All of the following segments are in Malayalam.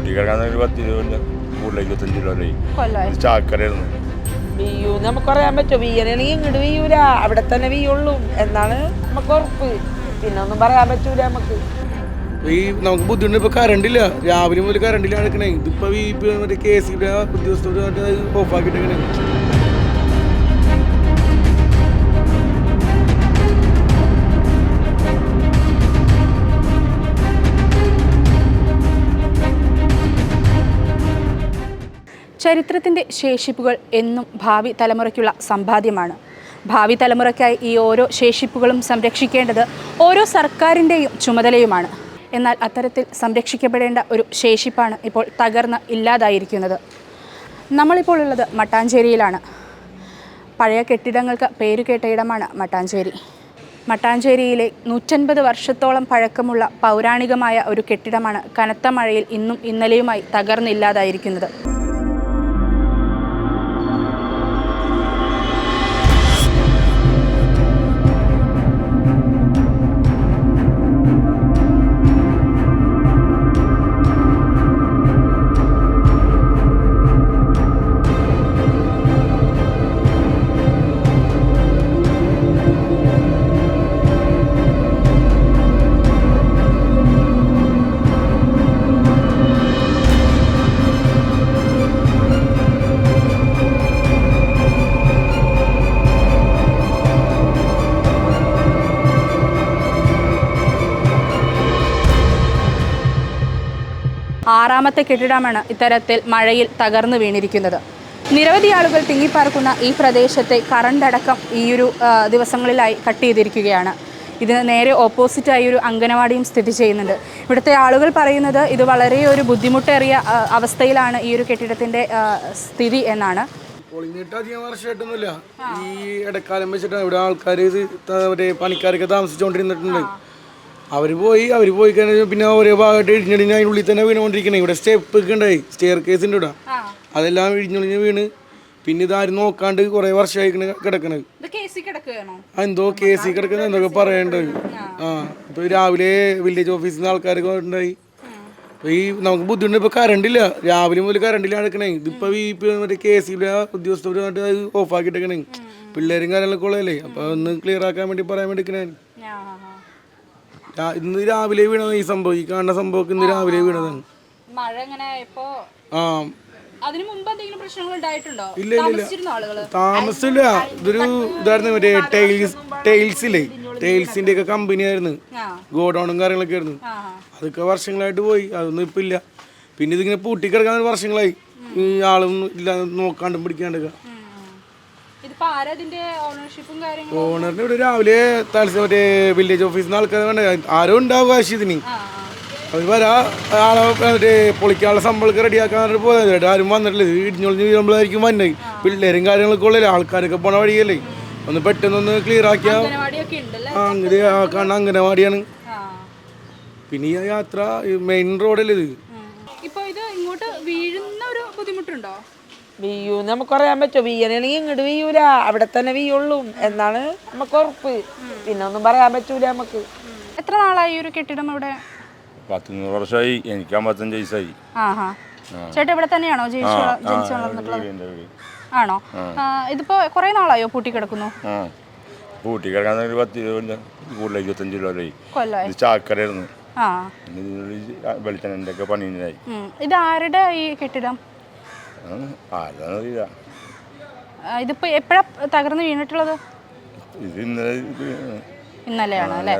കൂട്ടി കിടക്കാൻ ഒരു പത്ത് ഇരുപത് കൂടുതൽ ഇരുപത്തഞ്ച് കൊല്ലമായി ഇത് ചാക്കരയായിരുന്നു വീയൂ നമുക്കറിയാൻ പറ്റുമോ? വീയനാണെങ്കിൽ ഇങ്ങോട്ട് വീയൂല അവിടെ തന്നെ വീയുള്ളൂ എന്നാണ് നമുക്ക് ഉറപ്പ്. പിന്നെ ഒന്നും പറയാൻ പറ്റൂല നമുക്ക്. ഈ നമുക്ക് ബുദ്ധിമുട്ട് ഇപ്പൊ കറണ്ട് ഇല്ല. രാവിലെ മുതൽ കറണ്ട് ഇല്ല നടക്കണേ. ഇതിപ്പോ ഈ മറ്റേ കെ സി ബി ഉദ്യോഗസ്ഥർ ഓഫ് ചരിത്രത്തിന്റെ ശേഷിപ്പുകൾ എന്നും ഭാവി തലമുറയ്ക്കുള്ള സമ്പാദ്യമാണ്. ഭാവി തലമുറയ്ക്കായി ഈ ഓരോ ശേഷിപ്പുകളും സംരക്ഷിക്കേണ്ടത് ഓരോ സർക്കാരിന്റെയും ചുമതലയുമാണ്. എന്നാൽ അത്തരത്തിൽ സംരക്ഷിക്കപ്പെടേണ്ട ഒരു ശേഷിപ്പാണ് ഇപ്പോൾ തകർന്ന് ഇല്ലാതായിരിക്കുന്നത്. നമ്മളിപ്പോൾ ഉള്ളത് മട്ടാഞ്ചേരിയിലാണ്. പഴയ കെട്ടിടങ്ങൾക്ക് പേരുകേട്ട ഇടമാണ് മട്ടാഞ്ചേരി. മട്ടാഞ്ചേരിയിലെ നൂറ്റൻപത് വർഷത്തോളം പഴക്കമുള്ള പൗരാണികമായ ഒരു കെട്ടിടമാണ് കനത്ത മഴയിൽ ഇന്നും ഇന്നലെയുമായി തകർന്നില്ലാതായിരിക്കുന്നത് ആറാമത്തെ കെട്ടിടമാണ് ഇത്തരത്തിൽ മഴയിൽ തകർന്നു വീണിരിക്കുന്നത്. നിരവധി ആളുകൾ തിങ്ങിപ്പാർക്കുന്ന ഈ പ്രദേശത്തെ കറണ്ട് അടക്കം ഈ ഒരു ദിവസങ്ങളിലായി കട്ട് ചെയ്തിരിക്കുകയാണ്. ഇതിന് നേരെ ഓപ്പോസിറ്റായി ഒരു അംഗനവാടിയും സ്ഥിതി ചെയ്യുന്നുണ്ട്. ഇവിടുത്തെ ആളുകൾ പറയുന്നത് ഇത് വളരെ ഒരു ബുദ്ധിമുട്ടേറിയ അവസ്ഥയിലാണ് ഈ ഒരു കെട്ടിടത്തിന്റെ സ്ഥിതി എന്നാണ്. പൊളിഞ്ഞിട്ട് അധികം വർഷമായിട്ടൊന്നുമില്ല. ഈ ഇടക്കാലം വെച്ചിട്ടാണ് ഇവിടെ ആൾക്കാർ പണിക്കാരൊക്കെ താമസിച്ചുകൊണ്ടിരുന്നിട്ടുണ്ട്. അവർ പോയി അവർ പോയി കഴിഞ്ഞാൽ പിന്നെ ഓരോ ഭാഗമായിട്ട് ഇടിഞ്ഞിടിഞ്ഞ് അതിനുള്ളിൽ തന്നെ വീണുകൊണ്ടിരിക്കണേ. ഇവിടെ സ്റ്റെപ്പ് ഒക്കെ ഉണ്ടായി സ്റ്റെയർ കേസിന്റെ ഇവിടെ. അതെല്ലാം ഇടിഞ്ഞൊളിഞ്ഞ് വീണ്. പിന്നെ ഇതാരും നോക്കാണ്ട് കുറെ വർഷമായി കിടക്കണത് എന്തോ കേസി കിടക്കുകയാണോ? ആ, എന്തോ കേസ് കിടക്കുന്ന എന്തൊക്കെ പറയണ്ടത് ആ. ഇപ്പൊ രാവിലെ വില്ലേജ് ഓഫീസിൽ നിന്ന് ആൾക്കാർ ഉണ്ടായി ഈ നമുക്ക് ബുദ്ധിമുട്ട് ഇപ്പൊ കറണ്ട് ഇല്ല. രാവിലെ മുതൽ കറണ്ട് ഇല്ല ഇതിപ്പൊ ഇതിപ്പോ ഈ മറ്റേ കെ സി ഉദ്യോഗസ്ഥർ ഓഫ് ആക്കിയിട്ടേക്കണേ. പിള്ളേരും കാര്യങ്ങളൊക്കെ ഉള്ളതല്ലേ? അപ്പൊ ഒന്ന് ക്ലിയർ ആക്കാൻ വേണ്ടി പറയാൻ വേണ്ടി ഇന്ന് രാവിലെ വീണത് ഈ സംഭവം. ഈ കാണുന്ന സംഭവം ഇന്ന് രാവിലെ വീണതാണ്. മഴ ഇങ്ങനെ ഇപ്പോ ആ. അതിനു മുമ്പ് എന്തെങ്കിലും പ്രശ്നങ്ങൾ ഉണ്ടായിട്ടുണ്ടോ? ഇല്ല, ഇല്ല. ഇതൊരു ഇതായിരുന്നു മറ്റേ ടൈൽസ് ടൈൽസില്ലേ? ടൈൽസിന്റെ ഒക്കെ കമ്പനി ആയിരുന്നു ഗോഡൌണും കാര്യങ്ങളൊക്കെ ആയിരുന്നു. അതൊക്കെ വർഷങ്ങളായിട്ട് പോയി. അതൊന്നും ഇപ്പൊ ഇല്ല. പിന്നെ ഇതിങ്ങനെ പൂട്ടിക്കിടക്കാൻ വർഷങ്ങളായി. ഈ ആളൊന്നും ഇല്ലാതെ നോക്കാണ്ടും പിടിക്കാണ്ടൊക്കെ. ഓണറിന് ഇവിടെ രാവിലെ തലസ് മറ്റേ വില്ലേജ് ഓഫീസിൽ നിന്ന് ആൾക്കാർ വേണ്ട ആരും ഉണ്ടാവും ആവശ്യത്തിന് ആ അവർ വരാ ആളെ മറ്റേ പൊളിക്കാനുള്ള സംഭവമൊക്കെ റെഡിയാക്കാൻ പോയത്. ആരും വന്നിട്ടില്ല. ഇടിഞ്ഞൊളിഞ്ഞ് വീഴുമ്പോഴായിരിക്കും വന്നത് പിള്ളേരും കാര്യങ്ങളൊക്കെ ഉള്ളല്ലേ? ആൾക്കാരൊക്കെ പോണ വഴിയല്ലേ? ഒന്ന് പെട്ടെന്നൊന്ന് ക്ലിയർ ആക്കിയാ അങ്ങനെ കാണാൻ കാണുന്ന അംഗനവാടിയാണ്. പിന്നെ ഈ യാത്ര മെയിൻ റോഡല്ലേ ഇത്? ഇപ്പൊ ഇത് ഇങ്ങോട്ട് വീഴുന്ന ഒരു ബുദ്ധിമുട്ടുണ്ടോ? വീയൂ നമുക്കറിയാൻ പറ്റുമോ? വീയനാണെങ്കിൽ ഇങ്ങോട്ട് വീയൂല അവിടെ തന്നെ വീയുള്ളൂ എന്നാണ് നമുക്ക് ഉറപ്പ്. പിന്നെ ഒന്നും പറയാൻ പറ്റൂല നമുക്ക്. എത്ര നാളായി ഈ ഒരു കെട്ടിടം ഇവിടെ? പത്തുനൂറ് വർഷമായി എനിക്ക് അമ്പത്തഞ്ച് വയസ്സായി. ചേട്ടാ ഇവിടെ തന്നെയാണോ ജനിച്ചു ജനിച്ചു വളർന്നിട്ടുള്ളത്? ആണോ? ഇതിപ്പോ കുറെ നാളായോ പൂട്ടി കിടക്കുന്നു? പൂട്ടി കിടക്കാൻ ഒരു പത്ത് ഇരുപത് കൂടുതൽ ഇരുപത്തഞ്ച് കിലോ കൊല്ലായി ഇത് ചാക്കരയായിരുന്നു. ആ. വെളിച്ചെണ്ണന്റെ ഒക്കെ പണിയായി ഇത് ആരുടെ ഈ കെട്ടിടം? ആരാന്നറിയില്ല ഇതിപ്പോ എപ്പോഴാ തകർന്ന് വീണിട്ടുള്ളത്? ഇത് ഇന്നലെ ഇന്നലെയാണ് അല്ലേ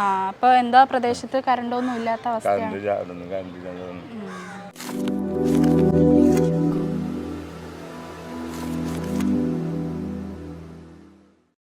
ആ അപ്പൊ എന്താ പ്രദേശത്ത് കറണ്ടൊന്നും ഇല്ലാത്ത അവസ്ഥയാണ്. കറണ്ട്.